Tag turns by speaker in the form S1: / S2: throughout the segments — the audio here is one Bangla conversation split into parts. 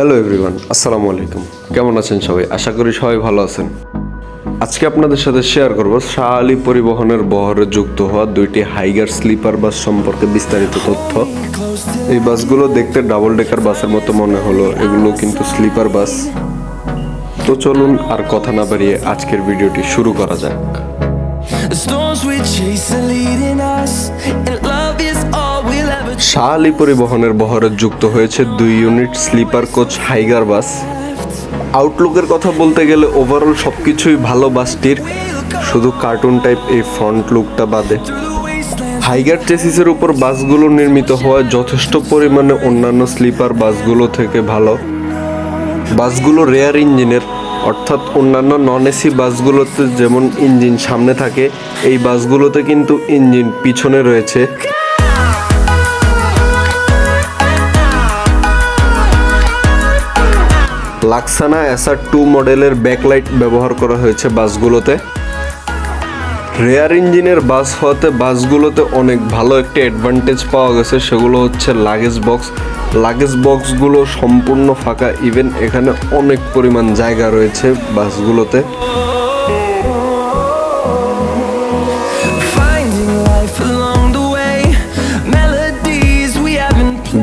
S1: হ্যালো এভরিওয়ান আসসালামু আলাইকুম কেমন আছেন সবাই? আশা করি সবাই ভালো আছেন। আজকে আপনাদের সাথে শেয়ার করব শাহ আলী পরিবহনের বহরে যুক্ত হওয়া দুইটি হাইগার স্লিপার বাস সম্পর্কে বিস্তারিত তথ্য। এই বাসগুলো দেখতে ডাবল ডেকার বাসের মতো মনে হলো। এগুলো কিন্তু স্লিপার বাস তো চলুন আর কথা না বাড়িয়ে আজকের ভিডিওটি শুরু করা যাক।
S2: The storms we chase are leading us, and love is all
S1: Shah Ali পরিবহনের বহরে যুক্ত হয়েছে দুই unit sleeper coach Higer bus. আউটলুকের কথা বলতে গেলে ওভারঅল সব কিছুই ভালো বাসটির, শুধু কার্টুন টাইপ এই ফ্রন্ট লুকটা বাদে. হাইগার চেসিসের উপর বাসগুলো নির্মিত হওয়ায় যথেষ্ট পরিমাণে অন্যান্য স্লিপার বাসগুলো থেকে ভালো। বাসগুলো রেয়ার ইঞ্জিনের অর্থাৎ অন্যান্য নন এসি বাসগুলোতে যেমন ইঞ্জিন সামনে থাকে, এই বাসগুলোতে কিন্তু ইঞ্জিন পিছনে রয়েছে। লাক্সানা এসআর টু মডেলের ব্যাকলাইট ব্যবহার করা হয়েছে বাসগুলোতে। রেয়ার ইঞ্জিনের বাস হওয়াতে বাসগুলোতে অনেক ভালো একটি অ্যাডভান্টেজ পাওয়া গেছে, সেগুলো হচ্ছে লাগেজ বক্স লাগেজ বক্সগুলো সম্পূর্ণ ফাঁকা ইভেন এখানে অনেক পরিমাণ জায়গা রয়েছে বাসগুলোতে।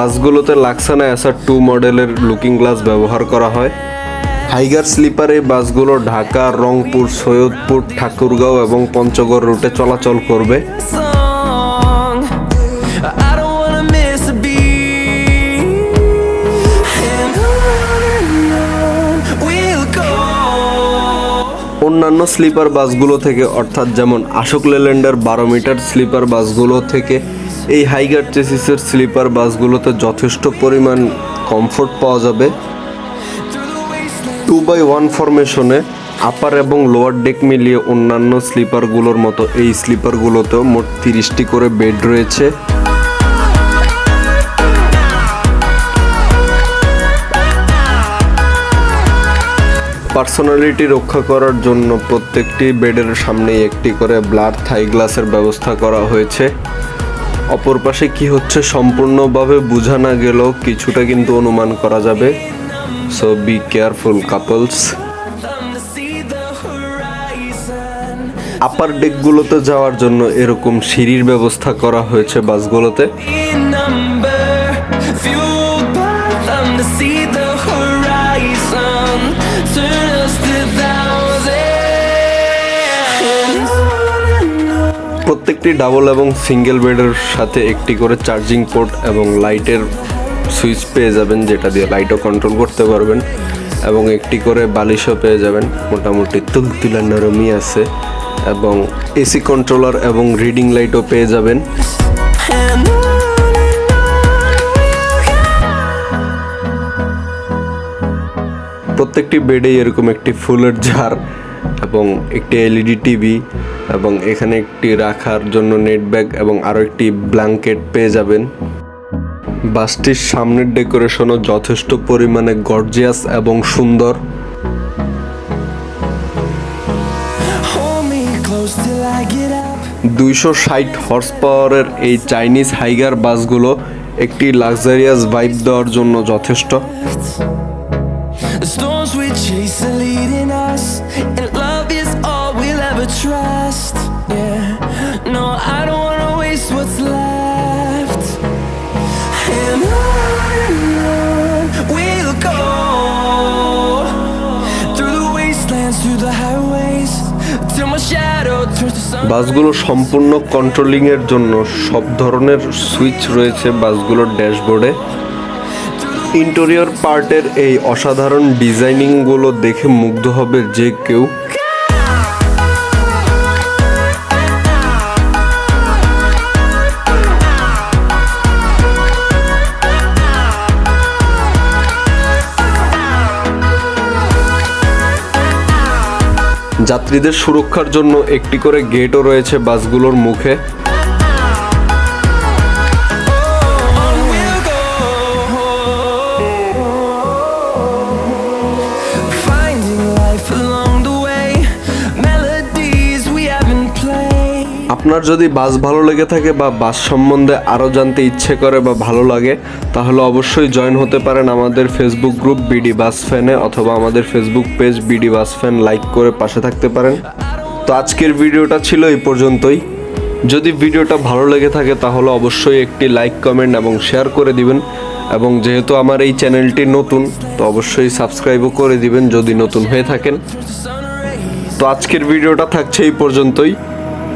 S1: বাসগুলোতে লাক্সানা এসআর টু মডেলের লুকিং গ্লাস ব্যবহার করা হয় হাইগার স্লিপার বাসগুলো ঢাকা, রংপুর, সৈয়দপুর, ঠাকুরগাঁও এবং পঞ্চগড় রুটে চলাচল করবে. অন্যান্য স্লিপার বাসগুলো থেকে, অর্থাৎ যেমন আশোক লেল্যান্ডের বারো মিটার স্লিপার বাসগুলো থেকে এই হাইগার চেসিসের স্লিপার বাসগুলোতে যথেষ্ট পরিমাণ কমফোর্ট পাওয়া যাবে। টু বাই ওয়ান ফরমেশনে আপার এবং লোয়ার ডেক মিলিয়ে অন্যান্য স্লিপারগুলোর মতো এই স্লিপারগুলোতেও মোট তিরিশটি করে বেড রয়েছে। পার্সোনালিটি রক্ষা করার জন্য প্রত্যেকটি বেডের সামনেই একটি করে ব্লাড থাই গ্লাসের ব্যবস্থা করা হয়েছে। অপর পাশে কি হচ্ছে সম্পূর্ণভাবে বোঝা না গেলেও কিছুটা কিন্তু অনুমান করা যাবে so be careful couples. Upper ডেকগুলোতে যাওয়ার জন্য এরকম সিঁড়ির ব্যবস্থা করা হয়েছে বাসগুলোতে প্রত্যেকটি ডাবল এবং সিঙ্গেল বেডের সাথে একটি করে চার্জিং পোর্ট এবং লাইটের সুইচ পেয়ে যাবেন, যেটা দিয়ে লাইটও কন্ট্রোল করতে পারবেন এবং একটি করে বালিশও পেয়ে যাবেন। মোটামুটি তুলতুলা নরমই আছে এবং এসি কন্ট্রোলার এবং রিডিং লাইটও পেয়ে যাবেন। প্রত্যেকটি বেডেই এরকম একটি ফুলের ঝাড় এবং একটি এলইডি টিভি এবং এখানে একটি রাখার জন্য নেট ব্যাগ এবং আরও একটি ব্ল্যাঙ্কেট পেয়ে যাবেন। বাসটির সামনের ডেকোরেশনও যথেষ্ট পরিমাণে গর্জিয়াস এবং সুন্দর. দুইশো ষাট হর্স পাওয়ারের এই চাইনিজ হাইগার বাসগুলো একটি লাক্সারিয়াস ভাইব দেওয়ার জন্য যথেষ্ট।
S2: The storms we chase are leading us, and love is all we'll ever trust. Yeah, no, I don't wanna waste what's left. And on we'll go through the wastelands, through the highways, till my shadow turns to sun.
S1: বাসগুলো সম্পূর্ণ কন্ট্রোলিংয়ের জন্য সব ধরনের সুইচ রয়েছে বাসগুলোর ড্যাশবোর্ডে ইন্টেরিয়র পার্টের এই অসাধারণ ডিজাইনিংগুলো দেখে মুগ্ধ হবে যে কেউ। যাত্রীদের সুরক্ষার জন্য একটি করে গেটও রয়েছে বাসগুলোর মুখে। আপনার যদি বাস ভালো লেগে থাকে বা বাস সম্বন্ধে আরও জানতে ইচ্ছে করে বা ভালো লাগে, তাহলে অবশ্যই জয়েন হতে পারেন আমাদের ফেসবুক গ্রুপ বিডি বাস ফ্যানে অথবা আমাদের Facebook page BD bus fan like করে পাশে থাকতে পারেন। তো আজকের ভিডিওটা ছিল এই পর্যন্তই। যদি ভিডিওটা ভালো লেগে থাকে, তাহলে অবশ্যই একটি লাইক কমেন্ট এবং শেয়ার করে দিবেন। এবং যেহেতু আমার এই চ্যানেলটি নতুন, তো অবশ্যই সাবস্ক্রাইবও করে দিবেন যদি নতুন হয়ে থাকেন। তো আজকের ভিডিওটা থাকছে এই পর্যন্তই।